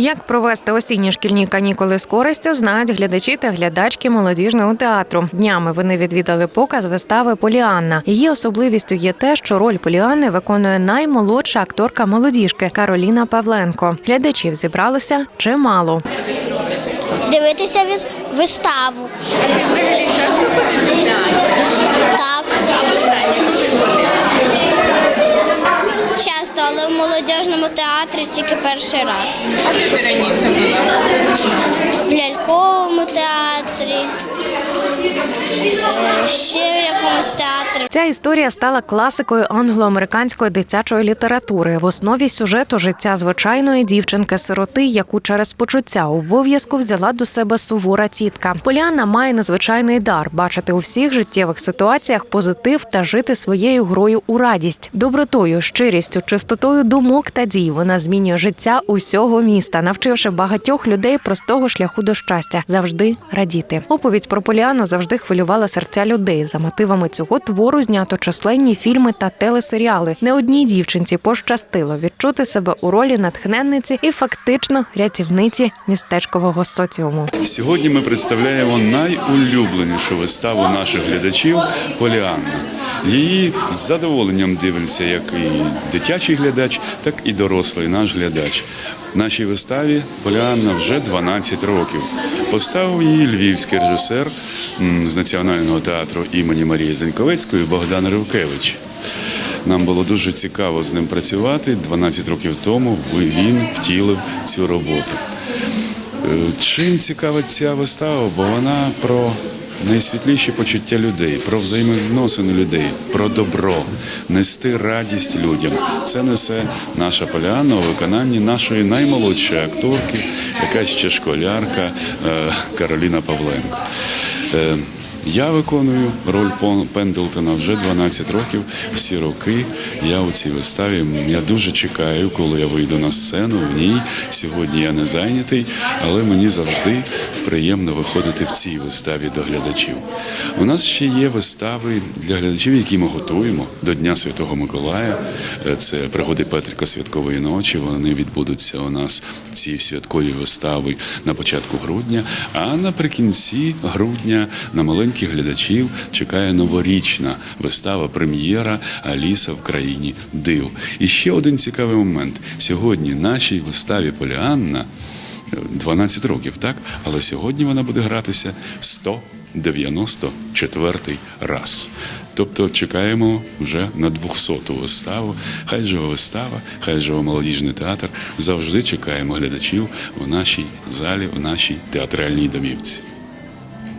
Як провести осінні шкільні канікули з користю, знають глядачі та глядачки молодіжного театру. Днями вони відвідали показ вистави Поліанна. Її особливістю є те, що роль Поліанни виконує наймолодша акторка молодіжки Кароліна Павленко. Глядачів зібралося чимало. Дивитися вис- виставу. А ти взагалі часто ходиш до театру? Так, А останнє коли ходила? часто, але в молодіжному театрі тільки перший раз. А де ти раніше була? В ляльковому театрі, е, ще якомусь театрі. Ця історія стала класикою англо-американської дитячої літератури. В основі сюжету життя звичайної дівчинки-сироти, яку через почуття обов'язку взяла до себе сувора тітка. Поліанна має незвичайний дар бачити у всіх життєвих ситуаціях позитив та жити своєю грою у радість. Добротою, щирістю, чистотою думок та дій вона змінює життя усього міста, навчивши багатьох людей простого шляху до щастя завжди радіти. Оповідь про Поліану завжди хвилювала серця людей. За мотивами цього твору знято численні фільми та телесеріали. Не одній дівчинці пощастило відчути себе у ролі натхненниці і фактично рятівниці містечкового соціуму. Сьогодні ми представляємо найулюбленішу виставу наших глядачів Поліанна. Її з задоволенням дивиться як і дитячий глядач, так і дорослий наш глядач. Нашій виставі Поліанна вже 12 років. Поставив її львівський режисер з Національного театру імені Марії Зеньковецької Богдан Ривкевич. Нам було дуже цікаво з ним працювати. 12 років тому він втілив цю роботу. Е, Чим цікава ця вистава? Бо вона про найсвітліші почуття людей, про взаємовідносини людей, про добро, нести радість людям. Це несе наша Поляна у виконанні нашої наймолодшої акторки, якась ще школярка е, Кароліна Павленко. Я виконую роль Пендлтона вже 12 років. Всі роки я у цій виставі. Я дуже чекаю, коли я вийду на сцену в ній. Сьогодні я не зайнятий, але мені завжди приємно виходити в цій виставі до глядачів. У нас ще є вистави для глядачів, які ми готуємо до Дня Святого Миколая. Е, Це пригоди Петрика Святкової ночі. Вони відбудуться у нас ці святкові вистави на початку грудня. А наприкінці грудня на маленьких глядачів чекає новорічна вистава прем'єра Аліса в країні див. І ще один цікавий момент. Сьогодні нашій виставі Поліанна 12 років, так? Але сьогодні вона буде гратися 194 раз. Тобто чекаємо вже на 200-ту виставу. Хай живе вистава, хай живе молодіжний театр. Завжди чекаємо глядачів у нашій залі, у нашій театральній домівці.